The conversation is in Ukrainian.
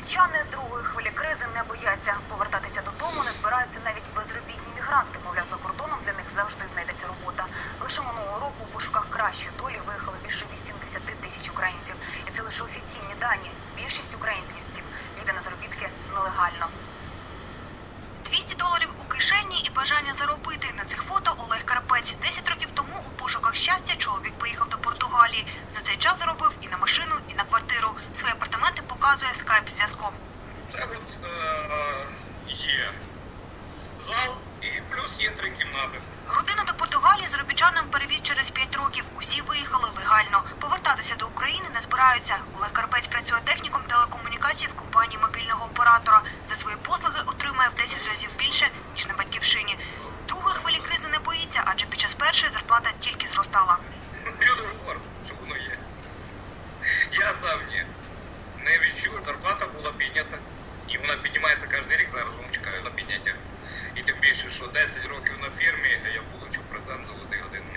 Заробітчани другої хвилі кризи не бояться. Повертатися додому не збираються навіть безробітні мігранти. Мовляв, за кордоном для них завжди знайдеться робота. Лише минулого року у пошуках кращої долі виїхало більше 80 тисяч українців. І це лише офіційні дані. Більшість українців їде на заробітки нелегально. 200 доларів у кишені і бажання заробити. На цих фото Олег Карпець. 10 років тому у пошуках щастя чоловік поїхав до Португалії. За цей час заробив і на машину, і на квартиру. Свої показує скайп-зв'язком. Це от е, є зал і плюс є три кімнати. Родину до Португалії заробітчанам перевіз через 5 років. Усі виїхали легально. Повертатися до України не збираються. Олег Карпець працює техніком телекомунікацій в компанії мобільного оператора. За свої послуги отримує в 10 разів більше, ніж на батьківщині. Другої хвилі кризи не боїться, адже під час першої зарплата тільки зростала. 10 років на фірмі